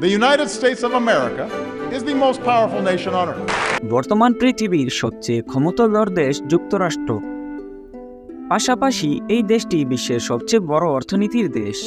The United States of America is the most powerful nation on earth. বর্তমান পৃথিবীর সবচেয়ে ক্ষমতাধর দেশ যুক্তরাষ্ট্র। পাশাপাশি এই দেশটি বিশ্বের সবচেয়ে বড় অর্থনীতির দেশ।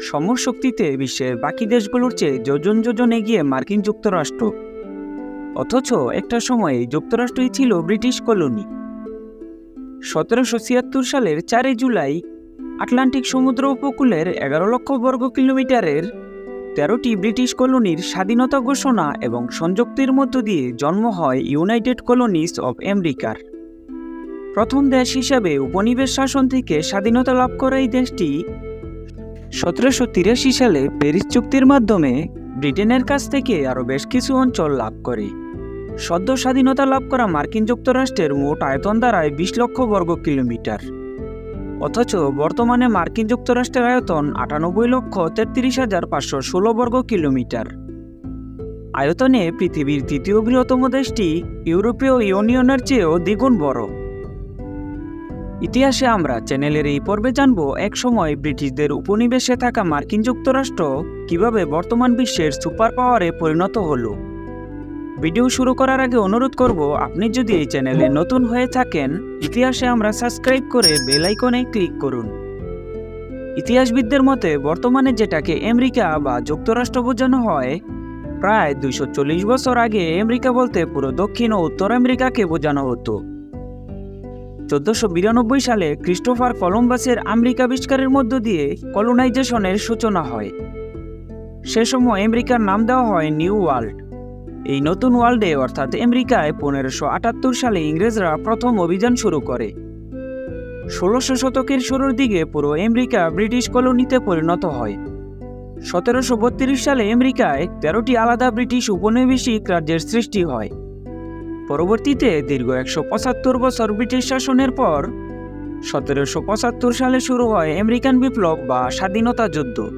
সমশক্তিতে বিশ্বের বাকি দেশগুলোর চেয়ে যোজন যোজন এগিয়ে মার্কিন যুক্তরাষ্ট্র। অথচ একটা সময়ে যুক্তরাষ্ট্রই ছিল ব্রিটিশ কলোনি। সতেরোশো ছিয়াত্তর সালের চারই জুলাই আটলান্টিক সমুদ্র উপকূলের এগারো লক্ষ বর্গ কিলোমিটারের তেরোটি ব্রিটিশ কলোনির স্বাধীনতা ঘোষণা এবং সংযুক্তির মধ্য দিয়ে জন্ম হয় ইউনাইটেড কলোনিস অব আমেরিকার। প্রথম দেশ হিসাবে উপনিবেশ শাসন থেকে স্বাধীনতা লাভ করা এই দেশটি সতেরোশো তিরাশি সালে প্যারিস চুক্তির মাধ্যমে ব্রিটেনের কাছ থেকে আরও বেশ কিছু অঞ্চল লাভ করে। সদ্য স্বাধীনতা লাভ করা মার্কিন যুক্তরাষ্ট্রের মোট আয়তন দ্বারায় বিশ লক্ষ বর্গ কিলোমিটার। অথচ বর্তমানে মার্কিন যুক্তরাষ্ট্রের আয়তন আটানব্বই লক্ষ তেত্রিশ হাজার পাঁচশো ষোলো বর্গ কিলোমিটার। আয়তনে পৃথিবীর তৃতীয় বৃহত্তম দেশটি ইউরোপীয় ইউনিয়নের চেয়েও দ্বিগুণ বড়। ইতিহাসে আমরা চ্যানেলের এই পর্বে জানব একসময় ব্রিটিশদের উপনিবেশে থাকা মার্কিন যুক্তরাষ্ট্র কীভাবে বর্তমান বিশ্বের সুপার পাওয়ারে পরিণত হলো। ভিডিও শুরু করার আগে অনুরোধ করব, আপনি যদি এই চ্যানেলে নতুন হয়ে থাকেন, ইতিহাসে আমরা সাবস্ক্রাইব করে বেল আইকনে ক্লিক করুন। ইতিহাসবিদদের মতে, বর্তমানে যেটাকে আমেরিকা বা যুক্তরাষ্ট্র বোঝানো হয়, প্রায় দুইশো চল্লিশ বছর আগে আমেরিকা বলতে পুরো দক্ষিণ ও উত্তর আমেরিকাকে বোঝানো হতো। চোদ্দশো বিরানব্বই সালে ক্রিস্টোফার কলম্বাসের আমেরিকা আবিষ্কারের মধ্য দিয়ে কলোনাইজেশনের সূচনা হয়। সে সময় আমেরিকার নাম দেওয়া হয় নিউ ওয়ার্ল্ড। এই নতুন ওয়ার্ল্ডে, অর্থাৎ আমেরিকায়, পনেরোশো আটাত্তর সালে ইংরেজরা প্রথম অভিযান শুরু করে। ষোলোশো শতকের শুরুর দিকে পুরো আমেরিকা ব্রিটিশ কলোনিতে পরিণত হয়। সতেরোশো বত্রিশ সালে আমেরিকায় তেরোটি আলাদা ব্রিটিশ উপনিবেশিক রাজ্যের সৃষ্টি হয়। পরবর্তীতে দীর্ঘ একশো পঁচাত্তর বছর ব্রিটিশ শাসনের পর, সতেরোশো পঁচাত্তর সালে শুরু হয় আমেরিকান বিপ্লব বা স্বাধীনতা যুদ্ধ।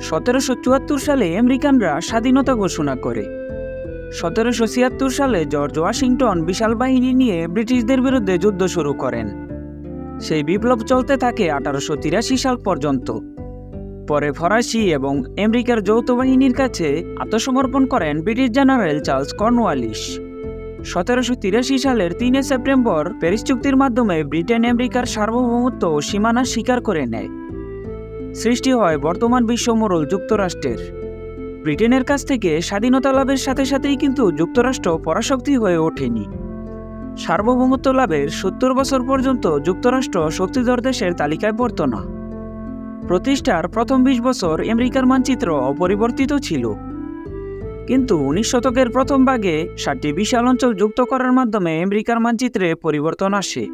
সতেরোশো চুয়াত্তর সালে আমেরিকানরা স্বাধীনতা ঘোষণা করে। সতেরোশো ছিয়াত্তর সালে জর্জ ওয়াশিংটন বিশাল বাহিনী নিয়ে ব্রিটিশদের বিরুদ্ধে যুদ্ধ শুরু করেন। সেই বিপ্লব চলতে থাকে আঠারোশো তিরাশি সাল পর্যন্ত। পরে ফরাসি এবং আমেরিকার যৌথ বাহিনীর কাছে আত্মসমর্পণ করেন ব্রিটিশ জেনারেল চার্লস কর্নওয়ালিস সতেরোশো তিরাশি সালের তিনে সেপ্টেম্বর প্যারিস চুক্তির মাধ্যমে ব্রিটেন আমেরিকার সার্বভৌমত্ব সীমানা স্বীকার করে নেয়। সৃষ্টি হয় বর্তমান বিশ্বমোড়ল যুক্তরাষ্ট্রের। ব্রিটেনের কাছ থেকে স্বাধীনতা লাভের সাথে সাথেই কিন্তু যুক্তরাষ্ট্র পরাশক্তি হয়ে ওঠেনি। সার্বভৌমত্ব লাভের সত্তর বছর পর্যন্ত যুক্তরাষ্ট্র শক্তিধর দেশের তালিকায় পড়ত না। প্রতিষ্ঠার প্রথম বিশ বছর আমেরিকার মানচিত্র অপরিবর্তিত ছিল। কিন্তু উনিশ শতকের প্রথম ভাগে সাতটি বিশাল অঞ্চল যুক্ত করার মাধ্যমে আমেরিকার মানচিত্রে পরিবর্তন আসে।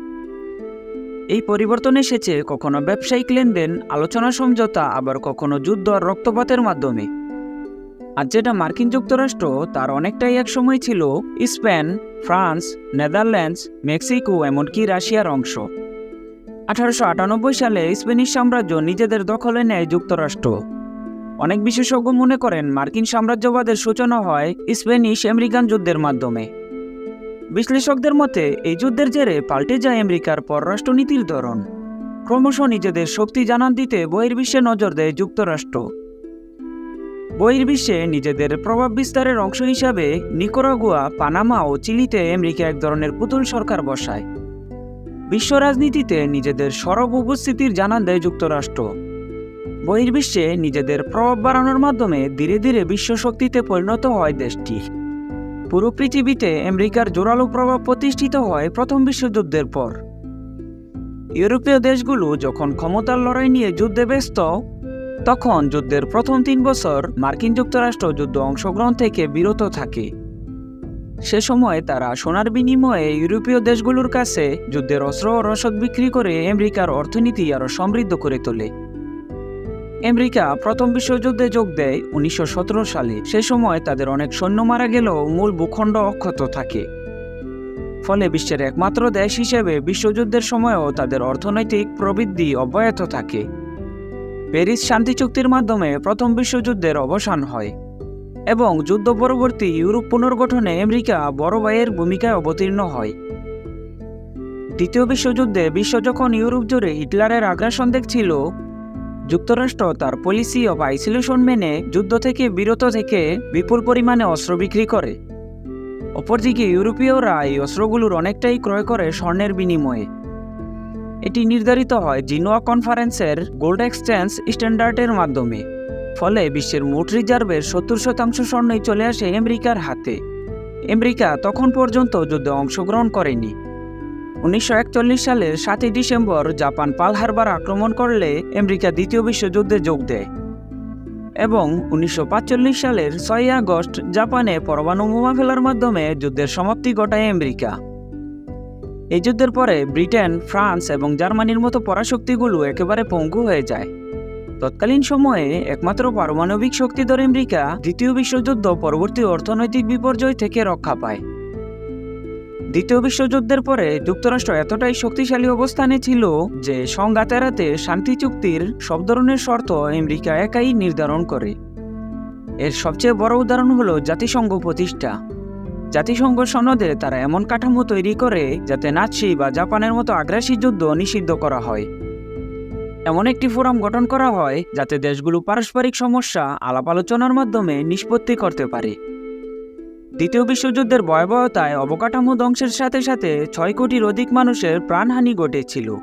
এই পরিবর্তন এসেছে কখনো ব্যবসায়িক লেনদেন, আলোচনা সমঝোতা, আবার কখনো যুদ্ধ আর রক্তপাতের মাধ্যমে। আর যেটা মার্কিন যুক্তরাষ্ট্র, তার অনেকটাই এক সময় ছিল স্পেন, ফ্রান্স, নেদারল্যান্ডস, মেক্সিকো, এমনকি রাশিয়ার অংশ। আঠারোশো আটানব্বই সালে স্পেনিশ সাম্রাজ্য নিজেদের দখলে নেয় যুক্তরাষ্ট্র। অনেক বিশেষজ্ঞ মনে করেন মার্কিন সাম্রাজ্যবাদের সূচনা হয় স্পেনিশ আমেরিকান যুদ্ধের মাধ্যমে। বিশ্লেষকদের মতে, এই যুদ্ধের জেরে পাল্টে যায় আমেরিকার পররাষ্ট্রনীতির ধরন। ক্রমশ নিজেদের শক্তি জানান দিতে বহির্বিশ্বে নজর দেয় যুক্তরাষ্ট্র। বহির্বিশ্বে নিজেদের প্রভাব বিস্তারের অংশ হিসাবে নিকোরাগুয়া, পানামা ও চিলিতে আমেরিকা এক ধরনের পুতুল সরকার বসায়। বিশ্ব রাজনীতিতে নিজেদের সরব উপস্থিতির জানান দেয় যুক্তরাষ্ট্র। বহির্বিশ্বে নিজেদের প্রভাব বাড়ানোর মাধ্যমে ধীরে ধীরে বিশ্ব শক্তিতে পরিণত হয় দেশটি। পুরো পৃথিবীতে আমেরিকার জোরালো প্রভাব প্রতিষ্ঠিত হয় প্রথম বিশ্বযুদ্ধের পর। ইউরোপীয় দেশগুলো যখন ক্ষমতার লড়াই নিয়ে যুদ্ধে ব্যস্ত তখন যুদ্ধের প্রথম তিন বছর মার্কিন যুক্তরাষ্ট্র যুদ্ধ অংশগ্রহণ থেকে বিরত থাকে। সে সময় তারা সোনার বিনিময়ে ইউরোপীয় দেশগুলোর কাছে যুদ্ধের অস্ত্র ও রসদ বিক্রি করে আমেরিকার অর্থনীতি আরও সমৃদ্ধ করে তোলে। আমেরিকা প্রথম বিশ্বযুদ্ধে যোগ দেয় উনিশশো সতেরো সালে। সে সময় তাদের অনেক সৈন্য মারা গেলেও মূল ভূখণ্ড অক্ষত থাকে। ফলে বিশ্বের একমাত্র দেশ হিসেবে বিশ্বযুদ্ধের সময়ও তাদের অর্থনৈতিক প্রবৃদ্ধি অব্যাহত থাকে। প্যারিস শান্তি চুক্তির মাধ্যমে প্রথম বিশ্বযুদ্ধের অবসান হয় এবং যুদ্ধ পরবর্তী ইউরোপ পুনর্গঠনে আমেরিকা বড় ভাইয়ের ভূমিকায় অবতীর্ণ হয়। দ্বিতীয় বিশ্বযুদ্ধে বিশ্ব যখন ইউরোপ জুড়ে হিটলারের আগ্রাসন দেখছিল, যুক্তরাষ্ট্র তার পলিসি অফ আইসোলেশন মেনে যুদ্ধ থেকে বিরত থেকে বিপুল পরিমাণে অস্ত্র বিক্রি করে। অপরদিকে ইউরোপীয়রা এই অস্ত্রগুলোর অনেকটাই ক্রয় করে স্বর্ণের বিনিময়ে। এটি নির্ধারিত হয় জিনোয়া কনফারেন্সের গোল্ড এক্সচেঞ্জ স্ট্যান্ডার্ডের মাধ্যমে। ফলে বিশ্বের মোট রিজার্ভের সত্তর শতাংশ স্বর্ণই চলে আসে আমেরিকার হাতে। আমেরিকা তখন পর্যন্ত যুদ্ধে অংশগ্রহণ করেনি। উনিশশো একচল্লিশ সালের সাতই ডিসেম্বর জাপান পাল হারবার আক্রমণ করলে আমেরিকা দ্বিতীয় বিশ্বযুদ্ধে যোগ দেয়। এবং উনিশশো সালের ছয়ই আগস্ট জাপানে পরমাণু বোমা ফেলার মাধ্যমে যুদ্ধের সমাপ্তি ঘটায় আমেরিকা। এই যুদ্ধের পরে ব্রিটেন, ফ্রান্স এবং জার্মানির মতো পরাশক্তিগুলো একেবারে পঙ্গু হয়ে যায়। তৎকালীন সময়ে একমাত্র পারমাণবিক শক্তিধর আমেরিকা দ্বিতীয় বিশ্বযুদ্ধ পরবর্তী অর্থনৈতিক বিপর্যয় থেকে রক্ষা পায়। দ্বিতীয় বিশ্বযুদ্ধের পরে যুক্তরাষ্ট্র এতটাই শক্তিশালী অবস্থানে ছিল যে সংঘাত এড়াতে শান্তি চুক্তির সব ধরনের শর্ত আমেরিকা একাই নির্ধারণ করে। এর সবচেয়ে বড় উদাহরণ হলো জাতিসংঘ প্রতিষ্ঠা। জাতিসংঘ সনদে তারা এমন কাঠামো তৈরি করে যাতে নাৎসি বা জাপানের মতো আগ্রাসী যুদ্ধ নিষিদ্ধ করা হয়। এমন একটি ফোরাম গঠন করা হয় যাতে দেশগুলো পারস্পরিক সমস্যা, আলাপ আলোচনার মাধ্যমে নিষ্পত্তি করতে পারে। দ্বিতীয় বিশ্বযুদ্ধের ভয়াবহতায় অবকাঠামো ধ্বংসের সাথে সাথে ছয় কোটির অধিক মানুষের প্রাণহানি ঘটেছিল।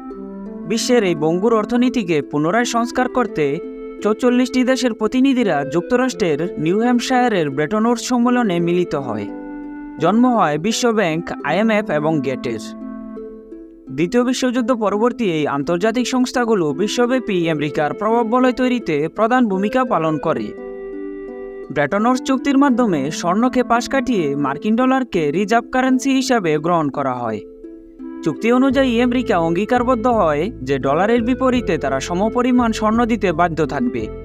বিশ্বের এই বঙ্গুর অর্থনীতিকে পুনরায় সংস্কার করতে চৌচল্লিশটি দেশের প্রতিনিধিরা যুক্তরাষ্ট্রের নিউ হ্যাম্পশায়ারের ব্রেটনউডস সম্মেলনে মিলিত হয়। জন্ম হয় বিশ্বব্যাংক আইএমএফ এবং গেটের। দ্বিতীয় বিশ্বযুদ্ধ পরবর্তী এই আন্তর্জাতিক সংস্থাগুলো বিশ্বব্যাপী আমেরিকার প্রভাব বলয় তৈরিতে প্রধান ভূমিকা পালন করে। ব্রেটনর্স চুক্তির মাধ্যমে স্বর্ণকে পাশ কাটিয়ে মার্কিন ডলারকে রিজার্ভ কারেন্সি হিসাবে গ্রহণ করা হয়। চুক্তি অনুযায়ী আমেরিকা অঙ্গীকারবদ্ধ হয় যে ডলারের বিপরীতে তারা সমপরিমাণ স্বর্ণ দিতে বাধ্য থাকবে।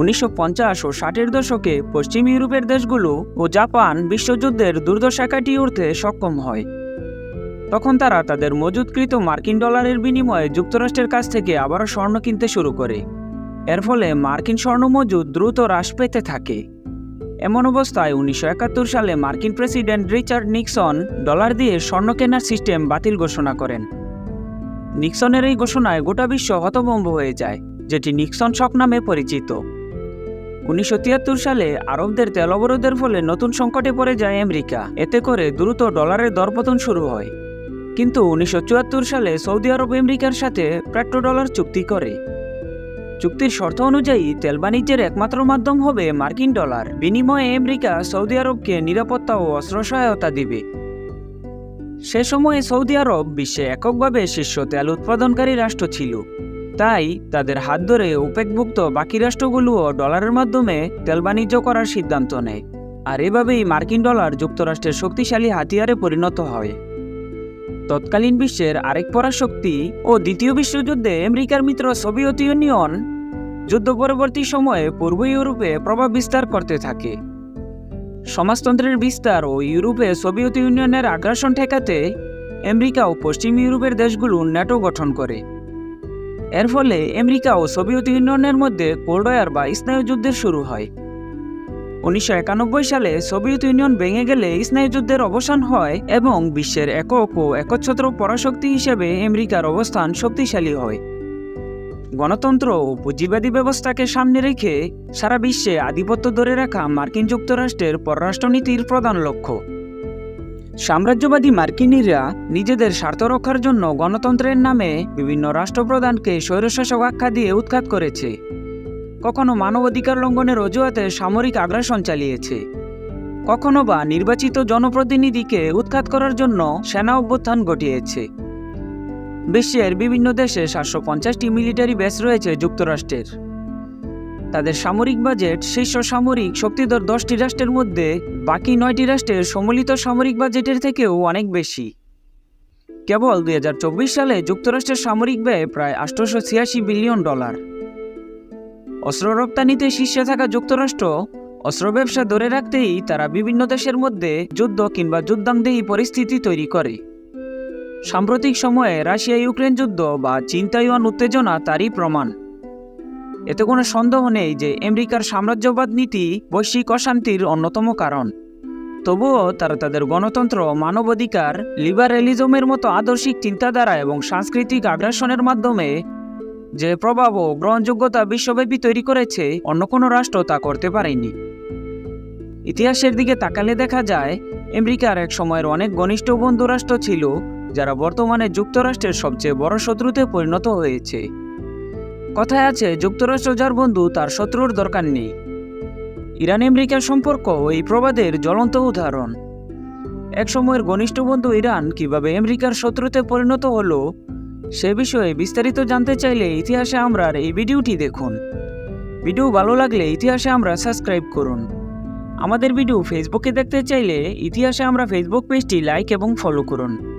উনিশশো পঞ্চাশ ও ষাটের দশকে পশ্চিম ইউরোপের দেশগুলো ও জাপান বিশ্বযুদ্ধের দুর্দশা কাটিয়ে উঠতে সক্ষম হয়। তখন তারা তাদের মজুতকৃত মার্কিন ডলারের বিনিময়ে যুক্তরাষ্ট্রের কাছ থেকে আবারও স্বর্ণ কিনতে শুরু করে। এর ফলে মার্কিন স্বর্ণ মজুদ দ্রুত হ্রাস পেতে থাকে। এমন অবস্থায় উনিশশো একাত্তর সালে মার্কিন প্রেসিডেন্ট রিচার্ড নিক্সন ডলার দিয়ে স্বর্ণ কেনার সিস্টেম বাতিল ঘোষণা করেন। নিক্সনের এই ঘোষণায় গোটা বিশ্ব হতভম্ব হয়ে যায়, যেটি নিক্সন শক নামে পরিচিত। উনিশশো তিয়াত্তর সালে আরবদের তেল অবরোধের ফলে নতুন সংকটে পড়ে যায় আমেরিকা। এতে করে দ্রুত ডলারের দরপতন শুরু হয়। কিন্তু উনিশশো চুয়াত্তর সালে সৌদি আরব আমেরিকার সাথে পেট্রোডলার চুক্তি করে। চুক্তির শর্ত অনুযায়ী তেল বাণিজ্যের একমাত্র মাধ্যম হবে মার্কিন ডলার। বিনিময়ে আমেরিকা সৌদি আরবকে নিরাপত্তা ও অস্ত্র সহায়তা দিবে। সে সময়ে সৌদি আরব বিশ্বে এককভাবে শীর্ষ তেল উৎপাদনকারী রাষ্ট্র ছিল। তাই তাদের হাত ধরে উপেকভুক্ত বাকি রাষ্ট্রগুলোও ডলারের মাধ্যমে তেল বাণিজ্য করার সিদ্ধান্ত নেয়। আর এভাবেই মার্কিন ডলার যুক্তরাষ্ট্রের শক্তিশালী হাতিয়ারে পরিণত হয়। তৎকালীন বিশ্বের আরেক পরাশক্তি ও দ্বিতীয় বিশ্বযুদ্ধে আমেরিকার মিত্র সোভিয়েত ইউনিয়ন যুদ্ধ পরবর্তী সময়ে পূর্ব ইউরোপে প্রভাব বিস্তার করতে থাকে। সমাজতন্ত্রের বিস্তার ও ইউরোপে সোভিয়েত ইউনিয়নের আগ্রাসন ঠেকাতে আমেরিকা ও পশ্চিম ইউরোপের দেশগুলো ন্যাটো গঠন করে। এর ফলে আমেরিকা ও সোভিয়েত ইউনিয়নের মধ্যে কোল্ডয়ার বা স্নায়ুযুদ্ধের শুরু হয়। উনিশশো একানব্বই সালে সোভিয়েত ইউনিয়ন ভেঙে গেলে স্নায়ুযুদ্ধের অবসান হয় এবং বিশ্বের একক ও একচ্ছত্র পরাশক্তি হিসেবে আমেরিকার অবস্থান শক্তিশালী হয়। গণতন্ত্র ও পুঁজিবাদী ব্যবস্থাকে সামনে রেখে সারা বিশ্বে আধিপত্য ধরে রাখা মার্কিন যুক্তরাষ্ট্রের পররাষ্ট্রনীতির প্রধান লক্ষ্য। সাম্রাজ্যবাদী মার্কিনীরা নিজেদের স্বার্থ রক্ষার জন্য গণতন্ত্রের নামে বিভিন্ন রাষ্ট্রপ্রধানকে স্বৈরশাসক আখ্যা দিয়ে উৎখাত করেছে। কখনো মানবাধিকার লঙ্ঘনের অজুহাতে সামরিক আগ্রাসন চালিয়েছে। কখনো বা নির্বাচিত জনপ্রতিনিধিকে উৎখাত করার জন্য সেনা অভ্যুত্থান ঘটিয়েছে। বিশ্বের বিভিন্ন দেশে সাতশো পঞ্চাশটি মিলিটারি বেস রয়েছে যুক্তরাষ্ট্রের। তাদের সামরিক বাজেট শীর্ষ সামরিক শক্তিধর দশটি রাষ্ট্রের মধ্যে, বাকি নয়টি রাষ্ট্রের সম্মিলিত সামরিক বাজেটের থেকেও অনেক বেশি। কেবল দুই হাজার চব্বিশ সালে যুক্তরাষ্ট্রের সামরিক ব্যয় প্রায় আটশোশো ছিয়াশি বিলিয়ন ডলার। অস্ত্র রপ্তানিতে শীর্ষে থাকা যুক্তরাষ্ট্র অস্ত্র ব্যবসা ধরে রাখতেই তারা বিভিন্ন দেশের মধ্যে যুদ্ধ কিংবা যুদ্ধাংদেহী পরিস্থিতি তৈরি করে। সাম্প্রতিক সময়ে রাশিয়া ইউক্রেন যুদ্ধ বা চীন তাইওয়ান উত্তেজনা তারই প্রমাণ। এতে কোনো সন্দেহ নেই যে আমেরিকার সাম্রাজ্যবাদ নীতি বৈশ্বিক অশান্তির অন্যতম কারণ। তবুও তারা তাদের গণতন্ত্র, মানবাধিকার, লিবারেলিজমের মতো আদর্শিক চিন্তাধারা এবং সাংস্কৃতিক আগ্রাসনের মাধ্যমে যে প্রভাব ও গ্রহণযোগ্যতা বিশ্বব্যাপী তৈরি করেছে, অন্য কোনো রাষ্ট্র তা করতে পারেনি। ইতিহাসের দিকে তাকালে দেখা যায়, আমেরিকার এক সময়ের অনেক ঘনিষ্ঠ বন্ধু রাষ্ট্র ছিল, যারা বর্তমানে যুক্তরাষ্ট্রের সবচেয়ে বড় শত্রুতে পরিণত হয়েছে। কথায় আছে, যুক্তরাষ্ট্র যার বন্ধু, তার শত্রুর দরকার নেই। ইরান আমেরিকার সম্পর্ক এই প্রবাদের জ্বলন্ত উদাহরণ। এক সময়ের ঘনিষ্ঠ বন্ধু ইরান কীভাবে আমেরিকার শত্রুতে পরিণত হলো, সে বিষয়ে বিস্তারিত জানতে চাইলে ইতিহাসে আমরা এই ভিডিওটি দেখুন। ভিডিও ভালো লাগলে ইতিহাসে আমরা সাবস্ক্রাইব করুন। আমাদের ভিডিও ফেসবুকে দেখতে চাইলে ইতিহাসে আমরা ফেসবুক পেজটি লাইক এবং ফলো করুন।